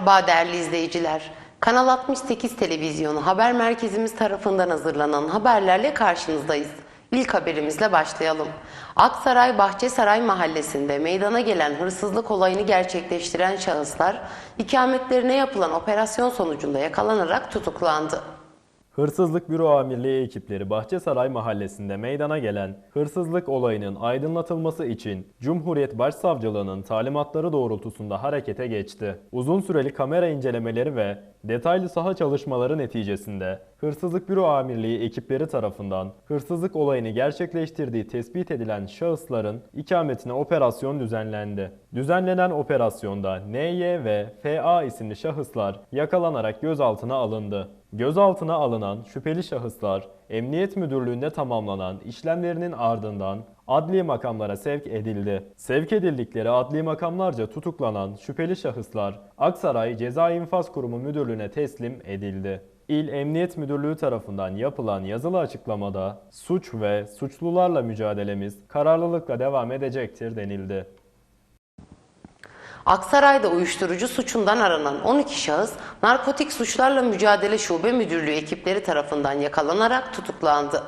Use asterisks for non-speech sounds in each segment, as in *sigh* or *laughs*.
Merhaba değerli izleyiciler. Kanal 68 Televizyonu haber merkezimiz tarafından hazırlanan haberlerle karşınızdayız. İlk haberimizle başlayalım. Aksaray Bahçesaray mahallesinde meydana gelen hırsızlık olayını gerçekleştiren şahıslar ikametlerine yapılan operasyon sonucunda yakalanarak tutuklandı. Hırsızlık Büro Amirliği ekipleri Bahçesaray Mahallesi'nde meydana gelen hırsızlık olayının aydınlatılması için Cumhuriyet Başsavcılığı'nın talimatları doğrultusunda harekete geçti. Uzun süreli kamera incelemeleri ve detaylı saha çalışmaları neticesinde Hırsızlık Büro Amirliği ekipleri tarafından hırsızlık olayını gerçekleştirdiği tespit edilen şahısların ikametine operasyon düzenlendi. Düzenlenen operasyonda NY ve FA isimli şahıslar yakalanarak gözaltına alındı. Gözaltına alınan şüpheli şahıslar Emniyet Müdürlüğü'nde tamamlanan işlemlerinin ardından adli makamlara sevk edildi. Sevk edildikleri adli makamlarca tutuklanan şüpheli şahıslar Aksaray Ceza İnfaz Kurumu Müdürlüğü'ne teslim edildi. İl Emniyet Müdürlüğü tarafından yapılan yazılı açıklamada suç ve suçlularla mücadelemiz kararlılıkla devam edecektir denildi. Aksaray'da uyuşturucu suçundan aranan 12 şahıs Narkotik Suçlarla Mücadele Şube Müdürlüğü ekipleri tarafından yakalanarak tutuklandı.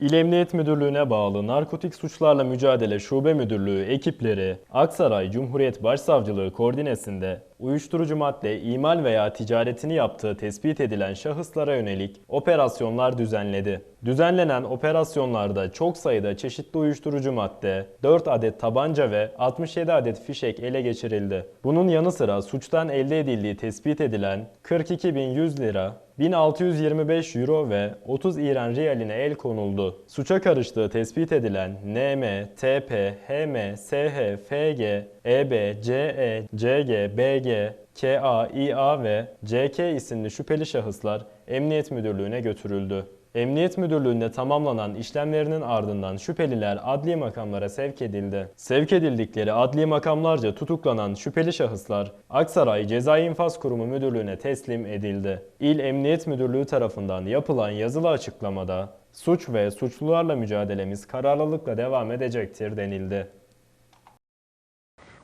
İl Emniyet Müdürlüğü'ne bağlı Narkotik Suçlarla Mücadele Şube Müdürlüğü ekipleri Aksaray Cumhuriyet Başsavcılığı koordinesinde uyuşturucu madde imal veya ticaretini yaptığı tespit edilen şahıslara yönelik operasyonlar düzenledi. Düzenlenen operasyonlarda çok sayıda çeşitli uyuşturucu madde, 4 adet tabanca ve 67 adet fişek ele geçirildi. Bunun yanı sıra suçtan elde edildiği tespit edilen 42.100 lira, 1625 euro ve 30 İran riyaline el konuldu. Suça karıştığı tespit edilen NM, TP, HM, SH, FG, EB, CE, CG, BG, KA, İA ve CK isimli şüpheli şahıslar Emniyet Müdürlüğü'ne götürüldü. Emniyet Müdürlüğü'nde tamamlanan işlemlerinin ardından şüpheliler adli makamlara sevk edildi. Sevk edildikleri adli makamlarca tutuklanan şüpheli şahıslar Aksaray Ceza İnfaz Kurumu Müdürlüğü'ne teslim edildi. İl Emniyet Müdürlüğü tarafından yapılan yazılı açıklamada suç ve suçlularla mücadelemiz kararlılıkla devam edecektir denildi.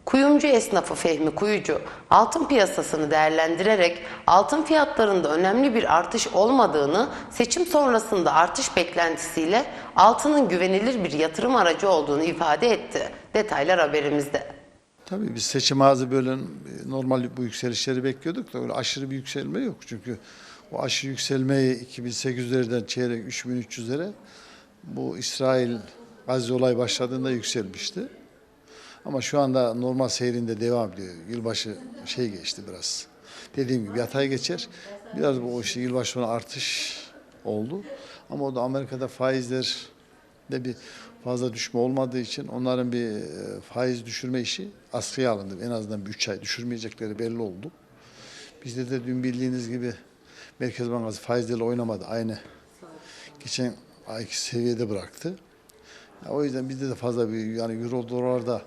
Kuyumcu esnafı Fehmi Kuyucu, altın piyasasını değerlendirerek altın fiyatlarında önemli bir artış olmadığını, seçim sonrasında artış beklentisiyle altının güvenilir bir yatırım aracı olduğunu ifade etti. Detaylar haberimizde. Tabii biz seçim ağzı böyle normal bu yükselişleri bekliyorduk da öyle aşırı bir yükselme yok. Çünkü o aşırı yükselmeyi 2800'lerden çeyrek 3300'lere bu İsrail Gazze olay başladığında yükselmişti. Ama şu anda normal seyrinde devam ediyor. Yılbaşı şey geçti biraz. Dediğim gibi yatay geçer. Biraz bu işte yılbaşı sonu artış oldu. Ama o da Amerika'da faizler de bir fazla düşme olmadığı için onların bir e, faiz düşürme işi askıya alındı. En azından bir üç ay düşürmeyecekleri belli oldu. Bizde de dün bildiğiniz gibi Merkez Bankası faizlerle oynamadı. Aynı geçen ayki seviyede bıraktı. Ya o yüzden bizde de fazla bir yani euro dolarda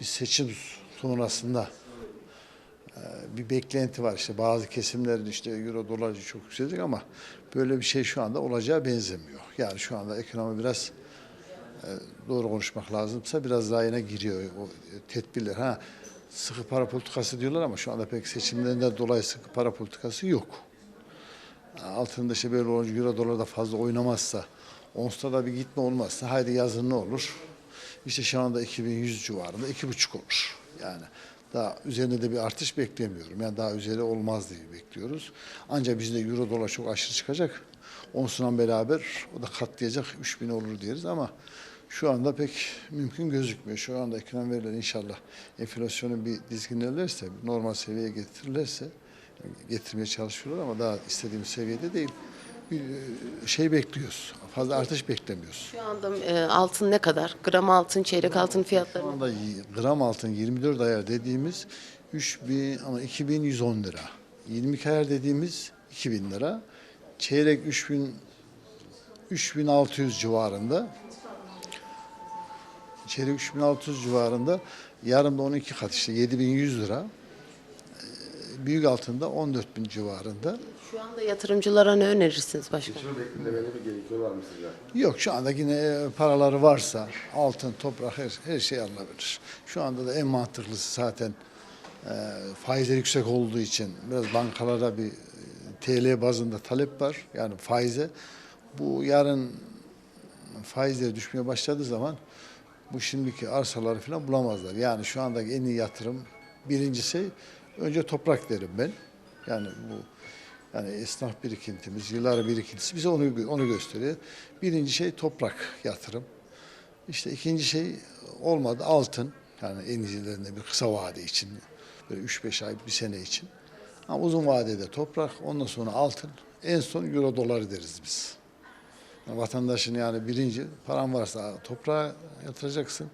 bir seçim sonrasında e, bir beklenti var. İşte bazı kesimlerin işte euro dolarcı çok yükselecek ama böyle bir şey şu anda olacağı benzemiyor. Yani şu anda ekonomi biraz e, doğru konuşmak lazımsa biraz rayına giriyor o tedbirler. Ha sıkı para politikası diyorlar ama şu anda pek seçimlerinden dolayı sıkı para politikası yok. Altında işte böyle olunca euro dolar da fazla oynamazsa, onsta da bir gitme olmazsa haydi yazın ne olur? İşte şu anda 2100 civarında iki buçuk olur. Yani daha üzerinde de bir artış beklemiyorum. Yani daha üzeri olmaz diye bekliyoruz. Ancak bizde euro dolar çok aşırı çıkacak. Onsundan beraber o da katlayacak 3000 olur deriz ama şu anda pek mümkün gözükmüyor. Şu anda ekonomi verileri inşallah enflasyonu bir dizginlerlerse, normal seviyeye getirirlerse getirmeye çalışıyorlar ama daha istediğimiz seviyede değil. Bir e, şey bekliyoruz. Fazla artış beklemiyoruz. Şu anda e, altın ne kadar? Gram altın, çeyrek altın Şu fiyatları. anda y- gram altın 24 ayar dediğimiz 3000 ama 2110 lira. 22 ayar dediğimiz 2000 lira. Çeyrek 3000 3600 civarında. Çeyrek 3600 civarında. Yarım da 12 kat işte 7100 lira. Büyük altında 14000 civarında. Şu anda yatırımcılara ne önerirsiniz başkanım? Şunu beklemeli mi gerekiyorlar mı sizce? Yok şu anda yine e, paraları varsa altın, toprak her, her şey alınabilir. Şu anda da en mantıklısı zaten e, faizler yüksek olduğu için biraz bankalara bir e, TL bazında talep var. Yani faize. Bu yarın faizler düşmeye başladığı zaman bu şimdiki arsaları falan bulamazlar. Yani şu andaki en iyi yatırım birincisi önce toprak derim ben. Yani bu yani esnaf birikintimiz, yıllar birikintisi bize onu onu gösteriyor. Birinci şey toprak yatırım. İşte ikinci şey olmadı altın. Yani en iyilerinde bir kısa vade için. Böyle 3-5 ay, bir sene için. Ama uzun vadede toprak, ondan sonra altın. En son euro doları deriz biz. Yani vatandaşın yani birinci paran varsa toprağa yatıracaksın.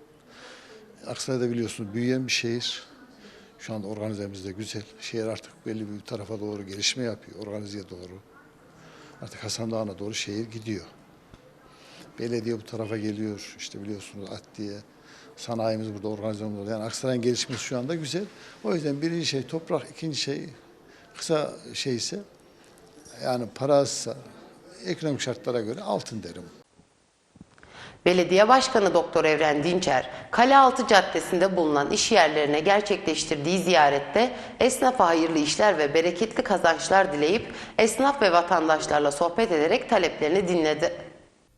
Aksaray'da biliyorsunuz büyüyen bir şehir. Şu anda organizemiz de güzel. Şehir artık belli bir tarafa doğru gelişme yapıyor. Organizeye doğru. Artık Hasan Dağı'na doğru şehir gidiyor. Belediye bu tarafa geliyor. İşte biliyorsunuz Adliye, sanayimiz burada organize oluyor. Yani Aksaray'ın gelişmesi şu anda güzel. O yüzden birinci şey toprak, ikinci şey kısa şey ise yani parası ekonomik şartlara göre altın derim. Belediye Başkanı Doktor Evren Dinçer, Kalealtı Caddesi'nde bulunan iş yerlerine gerçekleştirdiği ziyarette esnafa hayırlı işler ve bereketli kazançlar dileyip esnaf ve vatandaşlarla sohbet ederek taleplerini dinledi.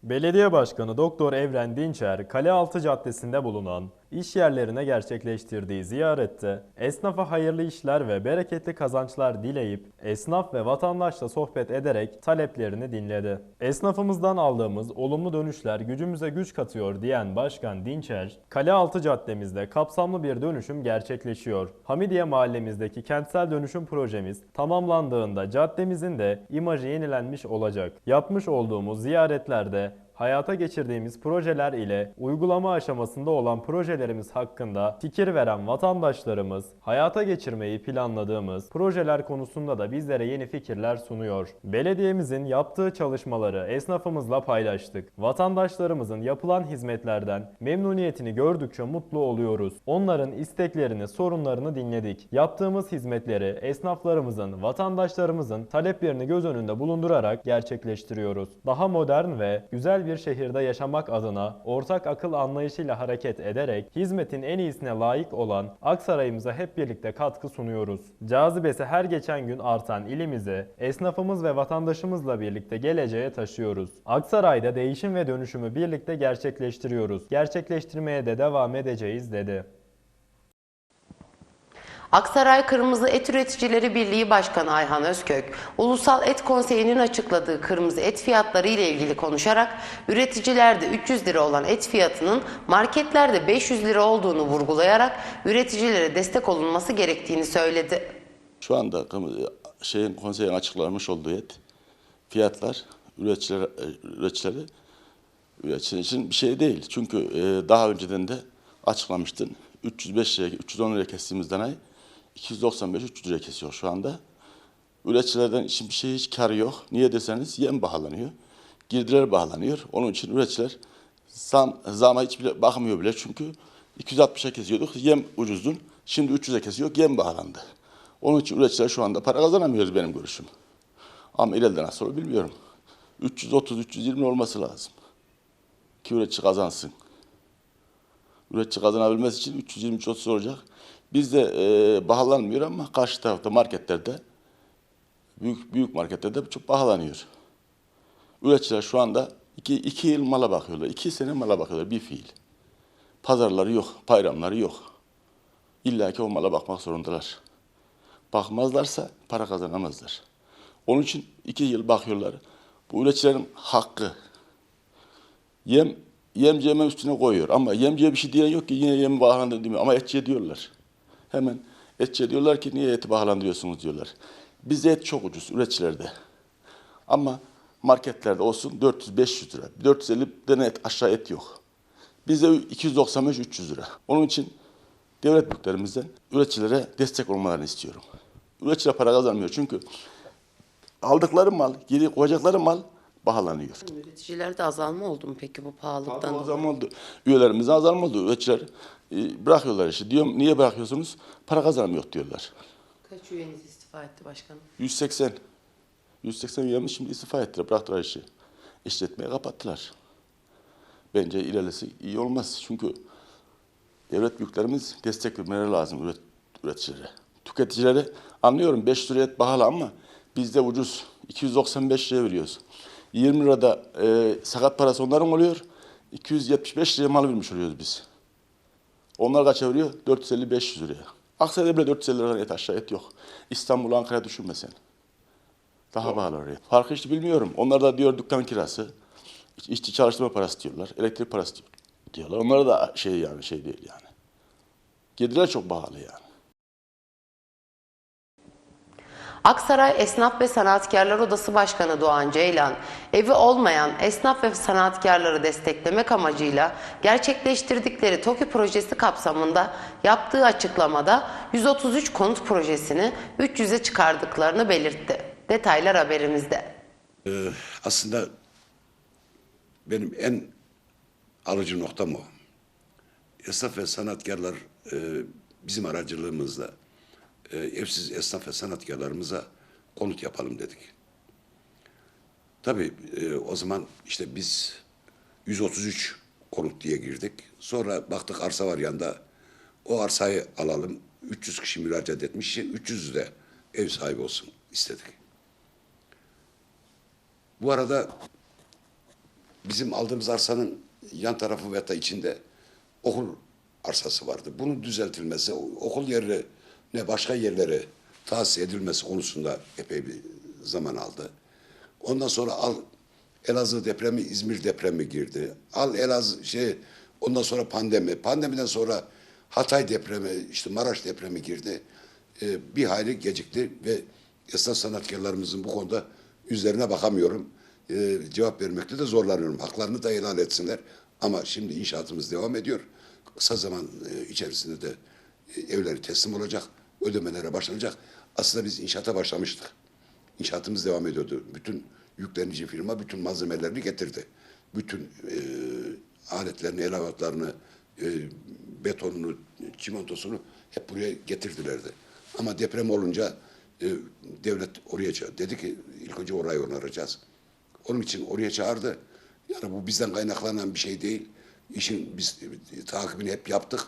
Belediye Başkanı Doktor Evren Dinçer, Kalealtı Caddesi'nde bulunan iş yerlerine gerçekleştirdiği ziyarette esnafa hayırlı işler ve bereketli kazançlar dileyip esnaf ve vatandaşla sohbet ederek taleplerini dinledi. Esnafımızdan aldığımız olumlu dönüşler gücümüze güç katıyor diyen Başkan Dinçer, Kalealtı Caddemizde kapsamlı bir dönüşüm gerçekleşiyor. Hamidiye mahallemizdeki kentsel dönüşüm projemiz tamamlandığında caddemizin de imajı yenilenmiş olacak. Yapmış olduğumuz ziyaretlerde hayata geçirdiğimiz projeler ile uygulama aşamasında olan projelerimiz hakkında fikir veren vatandaşlarımız, hayata geçirmeyi planladığımız projeler konusunda da bizlere yeni fikirler sunuyor. Belediyemizin yaptığı çalışmaları esnafımızla paylaştık. Vatandaşlarımızın yapılan hizmetlerden memnuniyetini gördükçe mutlu oluyoruz. Onların isteklerini, sorunlarını dinledik. Yaptığımız hizmetleri esnaflarımızın, vatandaşlarımızın taleplerini göz önünde bulundurarak gerçekleştiriyoruz. Daha modern ve güzel bir şehirde yaşamak adına ortak akıl anlayışıyla hareket ederek hizmetin en iyisine layık olan Aksaray'ımıza hep birlikte katkı sunuyoruz. Cazibesi her geçen gün artan ilimize esnafımız ve vatandaşımızla birlikte geleceğe taşıyoruz. Aksaray'da değişim ve dönüşümü birlikte gerçekleştiriyoruz. Gerçekleştirmeye de devam edeceğiz dedi. Aksaray Kırmızı Et Üreticileri Birliği Başkanı Ayhan Özkök, Ulusal Et Konseyi'nin açıkladığı kırmızı et fiyatları ile ilgili konuşarak üreticilerde 300 lira olan et fiyatının marketlerde 500 lira olduğunu vurgulayarak üreticilere destek olunması gerektiğini söyledi. Şu anda şeyin konseyin açıklamış olduğu et fiyatlar üreticiler üreticileri üreticiler için bir şey değil. Çünkü e, daha önceden de açıklamıştın. 305 liraya 310 liraya kestiğimiz danayı 295 300 liraya kesiyor şu anda. Üreticilerden için bir şey hiç karı yok. Niye deseniz yem bağlanıyor. Girdiler bağlanıyor. Onun için üreticiler zam, zama hiç bile bakmıyor bile. Çünkü 260'a kesiyorduk. Yem ucuzdun. Şimdi 300'e kesiyor. Yem bağlandı. Onun için üreticiler şu anda para kazanamıyoruz benim görüşüm. Ama ileride nasıl olur bilmiyorum. 330-320 olması lazım. Ki üretici kazansın. Üretici kazanabilmesi için 320-330 olacak. Bizde e, pahalanmıyor ama karşı tarafta marketlerde, büyük büyük marketlerde çok pahalanıyor. Üreticiler şu anda iki, iki yıl mala bakıyorlar. iki sene mala bakıyorlar bir fiil. Pazarları yok, bayramları yok. İlla ki o mala bakmak zorundalar. Bakmazlarsa para kazanamazlar. Onun için iki yıl bakıyorlar. Bu üreticilerin hakkı. Yem yemci hemen üstüne koyuyor ama yemciye bir şey diyen yok ki yine yem bağlandı demiyor ama etçiye diyorlar. Hemen etçiye diyorlar ki niye eti bağlandırıyorsunuz diyorlar. Bizde et çok ucuz üreticilerde. Ama marketlerde olsun 400-500 lira. 450 tane et, aşağı et yok. Bizde 295-300 lira. Onun için devlet büyüklerimizden üreticilere destek olmalarını istiyorum. Üreticiler para kazanmıyor çünkü aldıkları mal, geri koyacakları mal pahalanıyor. Üreticilerde azalma oldu mu peki bu pahalılıktan? O zaman oldu. Üyelerimize azalma oldu. Üreticiler e, bırakıyorlar işi. Diyorum niye bırakıyorsunuz? Para kazanmıyor diyorlar. Kaç üyeniz istifa etti başkanım? 180. 180 üyemiz şimdi istifa ettiler. Bıraktılar işi. İşletmeyi kapattılar. Bence ilerisi iyi olmaz. Çünkü devlet büyüklerimiz destek vermeleri lazım üret, üreticilere. Tüketicileri anlıyorum 5 liraya et pahalı ama bizde ucuz. 295 liraya veriyoruz. 20 lirada e, sakat parası onların oluyor. 275 liraya mal vermiş oluyoruz biz. Onlar kaça veriyor? 450-500 liraya. Aksaray'da bile 450 liradan et aşağı et yok. İstanbul, Ankara düşünme sen. Daha pahalı oraya. Farkı işte bilmiyorum. Onlar da diyor dükkan kirası, iş- işçi çalıştırma parası diyorlar, elektrik parası diyor- diyorlar. Onlara da şey yani şey değil yani. Gelirler çok pahalı yani. Aksaray Esnaf ve Sanatkarlar Odası Başkanı Doğan Ceylan, evi olmayan esnaf ve sanatkarları desteklemek amacıyla gerçekleştirdikleri TOKİ projesi kapsamında yaptığı açıklamada 133 konut projesini 300'e çıkardıklarını belirtti. Detaylar haberimizde. aslında benim en alıcı noktam o. Esnaf ve sanatkarlar e, bizim aracılığımızla e, evsiz esnaf ve sanatkarlarımıza konut yapalım dedik. Tabii e, o zaman işte biz 133 konut diye girdik. Sonra baktık arsa var yanda. O arsayı alalım. 300 kişi müracaat etmiş. 300 de ev sahibi olsun istedik. Bu arada bizim aldığımız arsanın yan tarafı ve da içinde okul arsası vardı. Bunun düzeltilmesi, okul yerine başka yerlere tahsis edilmesi konusunda epey bir zaman aldı. Ondan sonra al Elazığ depremi, İzmir depremi girdi. Al Elazığ şey ondan sonra pandemi. Pandemiden sonra Hatay depremi, işte Maraş depremi girdi. Ee, bir hayli gecikti ve esnaf sanatkarlarımızın bu konuda üzerine bakamıyorum. Ee, cevap vermekte de zorlanıyorum. Haklarını da helal etsinler. Ama şimdi inşaatımız devam ediyor. Kısa zaman e, içerisinde de e, evleri teslim olacak, ödemelere başlanacak. Aslında biz inşaata başlamıştık. İnşaatımız devam ediyordu. Bütün yüklenici firma bütün malzemelerini getirdi. Bütün e, aletlerini, elavatlarını, e, betonunu, çimentosunu hep buraya getirdilerdi. Ama deprem olunca e, devlet oraya ça- dedi ki ilk önce orayı onaracağız. Onun için oraya çağırdı. Yani bu bizden kaynaklanan bir şey değil. İşin biz e, takibini hep yaptık.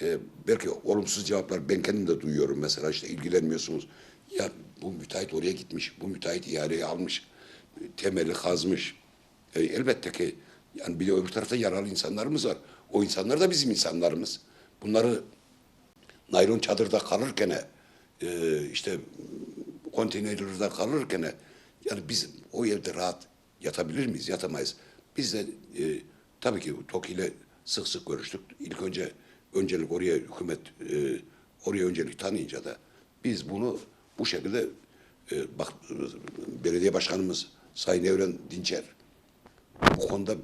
Ee, belki olumsuz cevaplar ben kendim de duyuyorum mesela işte ilgilenmiyorsunuz. Ya bu müteahhit oraya gitmiş, bu müteahhit ihaleyi almış, temeli kazmış. E, elbette ki yani bir de öbür tarafta yaralı insanlarımız var. O insanlar da bizim insanlarımız. Bunları naylon çadırda kalırken e, işte konteynerlerde kalırken yani biz o evde rahat yatabilir miyiz? Yatamayız. Biz de e, tabii ki TOKİ ile sık sık görüştük. İlk önce öncelik oraya hükümet e, oraya öncelik tanıyınca da biz bunu bu şekilde e, bak belediye başkanımız Sayın Evren Dinçer bu konuda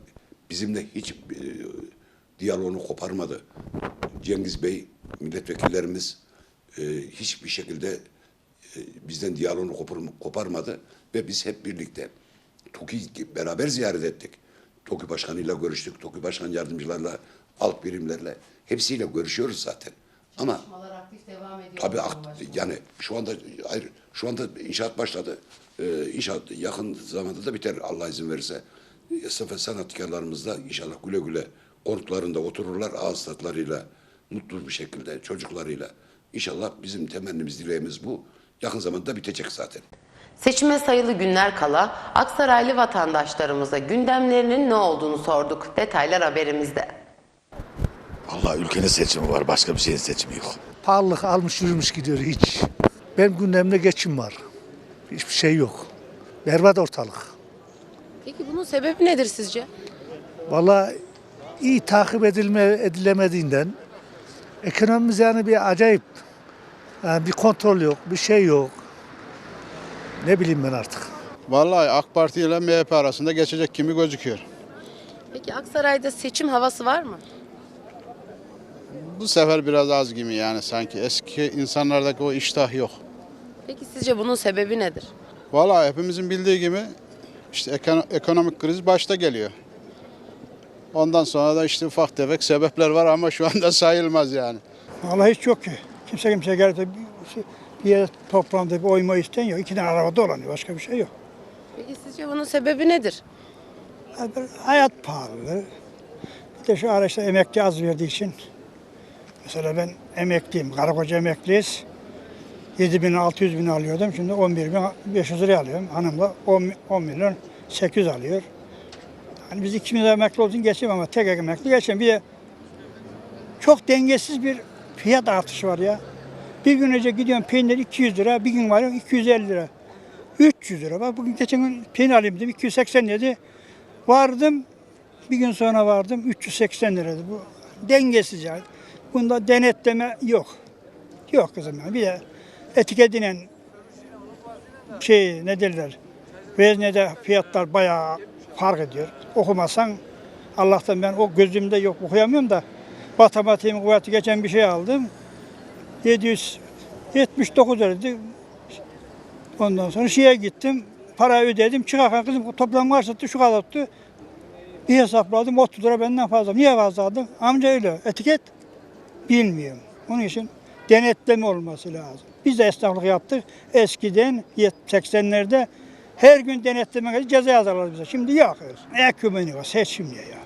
bizimle hiç e, diyaloğunu koparmadı. Cengiz Bey, milletvekillerimiz e, hiçbir şekilde e, bizden diyaloğunu kopar- koparmadı ve biz hep birlikte TOKİ beraber ziyaret ettik. TOKİ Başkanı'yla görüştük, TOKİ Başkan yardımcılarla, alt birimlerle hepsiyle görüşüyoruz zaten. Ama Tabii akt- yani şu anda hayır şu anda inşaat başladı. Ee, inşaat yakın zamanda da biter Allah izin verirse. Esnaf ve sanatkarlarımız da inşallah güle güle konutlarında otururlar ağız tatlarıyla mutlu bir şekilde çocuklarıyla. İnşallah bizim temennimiz dileğimiz bu. Yakın zamanda bitecek zaten. Seçime sayılı günler kala Aksaraylı vatandaşlarımıza gündemlerinin ne olduğunu sorduk. Detaylar haberimizde. Allah ülkenin seçimi var. Başka bir şeyin seçimi yok. Pahalılık almış yürümüş gidiyor hiç. Benim gündemde geçim var. Hiçbir şey yok. Berbat ortalık. Peki bunun sebebi nedir sizce? Vallahi iyi takip edilme edilemediğinden ekonomimiz yani bir acayip. Yani bir kontrol yok, bir şey yok. Ne bileyim ben artık. Vallahi AK Parti ile MHP arasında geçecek kimi gözüküyor. Peki Aksaray'da seçim havası var mı? Bu sefer biraz az gibi yani sanki eski insanlardaki o iştah yok. Peki sizce bunun sebebi nedir? Vallahi hepimizin bildiği gibi işte ekono- ekonomik kriz başta geliyor. Ondan sonra da işte ufak tefek sebepler var ama şu anda *laughs* sayılmaz yani. Vallahi hiç yok ki. Kimse kimseye gelip de bir, bir yere toplandı bir oyma isteyen yok. İki tane araba dolanıyor. Başka bir şey yok. Peki sizce bunun sebebi nedir? Bir hayat pahalı. Bir de şu araçta emekli az verdiği için. Mesela ben emekliyim. Karı koca emekliyiz. 7 bin 600 bin alıyordum. Şimdi 11 bin 500 liraya alıyorum. Hanım da 10, 10 milyon 800 alıyor. Hani biz ikimiz de emekli olduğun geçeyim ama tek emekli geçeyim. Bir de çok dengesiz bir fiyat artışı var ya. Bir gün önce gidiyorum peynir 200 lira, bir gün var 250 lira. 300 lira. Bak bugün geçen gün peynir alayım dedim 280 dedi. Vardım bir gün sonra vardım 380 liraydı. Bu dengesiz yani. Bunda denetleme yok. Yok kızım yani. Bir de etiketinen şey ne derler veznede fiyatlar bayağı fark ediyor. Okumasan Allah'tan ben o gözümde yok okuyamıyorum da matematiğim kuvveti geçen bir şey aldım. 779 liraydı. Ondan sonra şeye gittim. Para ödedim. Çıkarken kızım toplam kaç tuttu? Şu kadar tuttu. Bir hesapladım 30 lira benden fazla. Niye fazla aldım? Amca öyle. Etiket bilmiyorum. Onun için denetleme olması lazım. Biz de esnaflık yaptık. Eskiden 80'lerde her gün denetleme ceza yazarlar bize. Şimdi yok. Ekümeni var. Seçim ya. ya.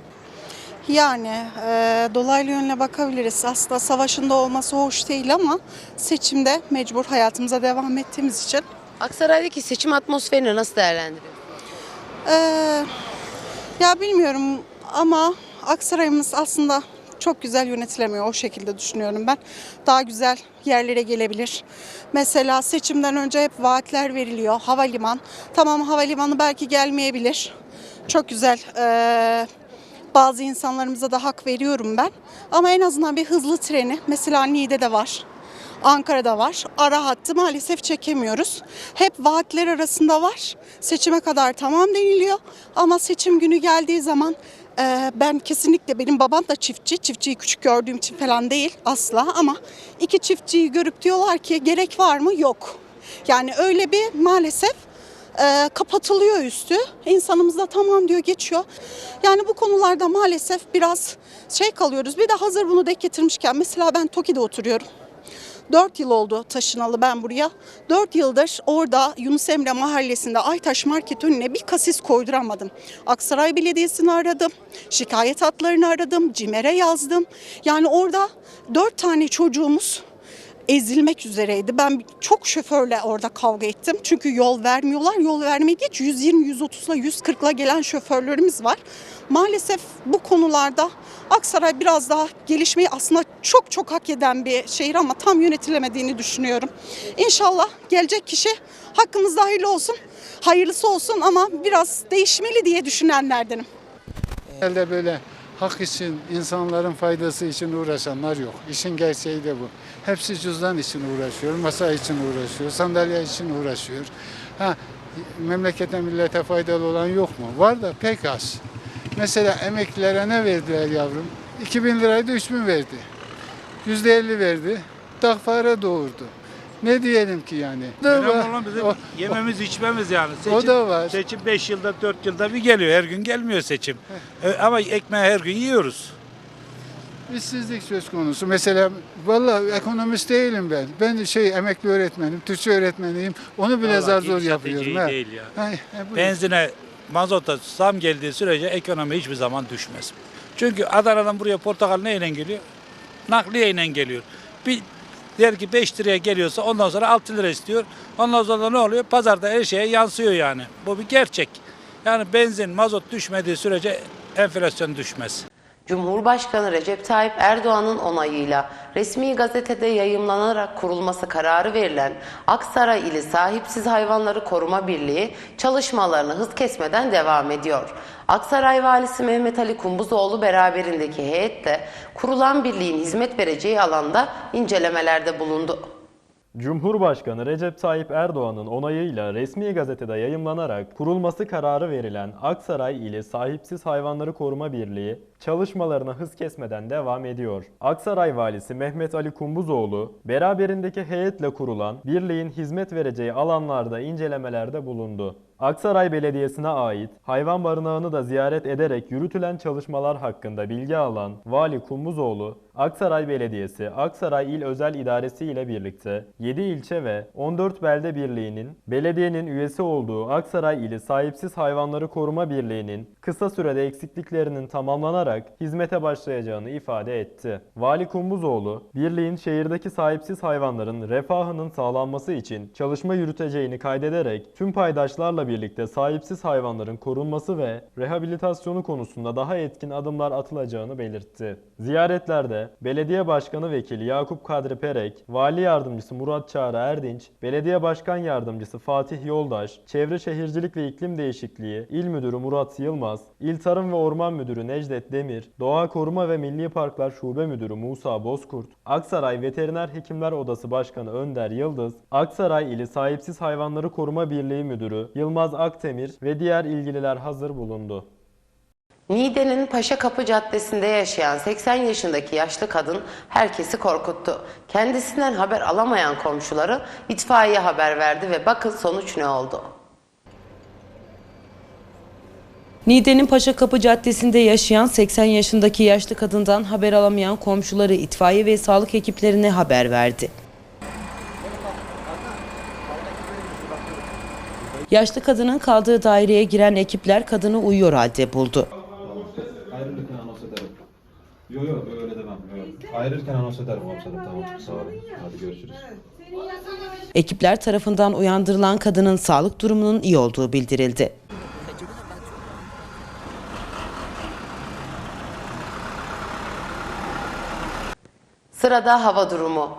Yani e, dolaylı yönle bakabiliriz. Aslında savaşında olması hoş değil ama seçimde mecbur hayatımıza devam ettiğimiz için. Aksaray'daki seçim atmosferini nasıl değerlendiriyorsunuz? e, ya bilmiyorum ama Aksaray'ımız aslında çok güzel yönetilemiyor o şekilde düşünüyorum ben. Daha güzel yerlere gelebilir. Mesela seçimden önce hep vaatler veriliyor. Havaliman. Tamam havalimanı belki gelmeyebilir. Çok güzel. e, bazı insanlarımıza da hak veriyorum ben. Ama en azından bir hızlı treni mesela Niğde'de var. Ankara'da var. Ara hattı maalesef çekemiyoruz. Hep vaatler arasında var. Seçime kadar tamam deniliyor. Ama seçim günü geldiği zaman e, ben kesinlikle benim babam da çiftçi. Çiftçiyi küçük gördüğüm için falan değil asla ama iki çiftçiyi görüp diyorlar ki gerek var mı? Yok. Yani öyle bir maalesef e, kapatılıyor üstü. İnsanımız da tamam diyor geçiyor. Yani bu konularda maalesef biraz şey kalıyoruz. Bir de hazır bunu denk getirmişken mesela ben Toki'de oturuyorum. 4 yıl oldu taşınalı ben buraya. 4 yıldır orada Yunus Emre mahallesinde Aytaş Market önüne bir kasis koyduramadım. Aksaray Belediyesi'ni aradım. Şikayet hatlarını aradım. CİMER'e yazdım. Yani orada 4 tane çocuğumuz ezilmek üzereydi. Ben çok şoförle orada kavga ettim. Çünkü yol vermiyorlar. Yol vermediği için 120, 130'la 140'la gelen şoförlerimiz var. Maalesef bu konularda Aksaray biraz daha gelişmeyi aslında çok çok hak eden bir şehir ama tam yönetilemediğini düşünüyorum. İnşallah gelecek kişi hakkımızda hayırlı olsun. Hayırlısı olsun ama biraz değişmeli diye düşünenlerdenim. Elde böyle hak için, insanların faydası için uğraşanlar yok. İşin gerçeği de bu. Hepsi cüzdan için uğraşıyor, masa için uğraşıyor, sandalye için uğraşıyor. Ha, memlekete, millete faydalı olan yok mu? Var da pek az. Mesela emeklilere ne verdiler yavrum? 2000 liraydı 3000 verdi. %50 verdi. Dağ fare doğurdu. Ne diyelim ki yani? O da var. Olan bizim O- yememiz içmemiz yani. o Seçim, da var. seçim 5 yılda 4 yılda bir geliyor. Her gün gelmiyor seçim. E, Ama ekmeği her gün yiyoruz. İşsizlik söz konusu. Mesela vallahi ekonomist değilim ben. Ben şey emekli öğretmenim, Türkçe öğretmeniyim. Onu bile Vallahi zar zor yapıyorum. ha. değil ya. Ha, ha, buyur. Benzine, mazota zam geldiği sürece ekonomi hiçbir zaman düşmez. Çünkü Adana'dan buraya portakal neyle geliyor? Nakliyeyle geliyor. Bir der ki 5 liraya geliyorsa ondan sonra 6 lira istiyor. Ondan sonra ne oluyor? Pazarda her şeye yansıyor yani. Bu bir gerçek. Yani benzin, mazot düşmediği sürece enflasyon düşmez. Cumhurbaşkanı Recep Tayyip Erdoğan'ın onayıyla resmi gazetede yayımlanarak kurulması kararı verilen Aksaray ili Sahipsiz Hayvanları Koruma Birliği çalışmalarını hız kesmeden devam ediyor. Aksaray Valisi Mehmet Ali Kumbuzoğlu beraberindeki heyet de kurulan birliğin hizmet vereceği alanda incelemelerde bulundu. Cumhurbaşkanı Recep Tayyip Erdoğan'ın onayıyla resmi gazetede yayımlanarak kurulması kararı verilen Aksaray ili Sahipsiz Hayvanları Koruma Birliği çalışmalarına hız kesmeden devam ediyor. Aksaray Valisi Mehmet Ali Kumbuzoğlu beraberindeki heyetle kurulan birliğin hizmet vereceği alanlarda incelemelerde bulundu. Aksaray Belediyesi'ne ait hayvan barınağını da ziyaret ederek yürütülen çalışmalar hakkında bilgi alan Vali Kumbuzoğlu, Aksaray Belediyesi, Aksaray İl Özel İdaresi ile birlikte 7 ilçe ve 14 belde birliğinin belediyenin üyesi olduğu Aksaray İli Sahipsiz Hayvanları Koruma Birliği'nin kısa sürede eksikliklerinin tamamlanarak hizmete başlayacağını ifade etti. Vali Kumbuzoğlu, birliğin şehirdeki sahipsiz hayvanların refahının sağlanması için çalışma yürüteceğini kaydederek tüm paydaşlarla birlikte sahipsiz hayvanların korunması ve rehabilitasyonu konusunda daha etkin adımlar atılacağını belirtti. Ziyaretlerde Belediye Başkanı Vekili Yakup Kadri Perek, Vali Yardımcısı Murat Çağrı Erdinç, Belediye Başkan Yardımcısı Fatih Yoldaş, Çevre Şehircilik ve İklim Değişikliği İl Müdürü Murat Yılmaz, İl Tarım ve Orman Müdürü Necdet Demir, Doğa Koruma ve Milli Parklar Şube Müdürü Musa Bozkurt, Aksaray Veteriner Hekimler Odası Başkanı Önder Yıldız, Aksaray ili Sahipsiz Hayvanları Koruma Birliği Müdürü Yılmaz Aktemir ve diğer ilgililer hazır bulundu. Niğde'nin Paşa Kapı Caddesi'nde yaşayan 80 yaşındaki yaşlı kadın herkesi korkuttu. Kendisinden haber alamayan komşuları itfaiye haber verdi ve bakın sonuç ne oldu. Niğde'nin Paşakapı Caddesi'nde yaşayan 80 yaşındaki yaşlı kadından haber alamayan komşuları itfaiye ve sağlık ekiplerine haber verdi. Yaşlı kadının kaldığı daireye giren ekipler kadını uyuyor halde buldu. Ayrılırken anons ederim. Yok yok öyle demem. Yok. Ayrılırken anons ederim komiserim. Tamam sağ olun. Hadi görüşürüz. Ekipler tarafından uyandırılan kadının sağlık durumunun iyi olduğu bildirildi. Sırada hava durumu.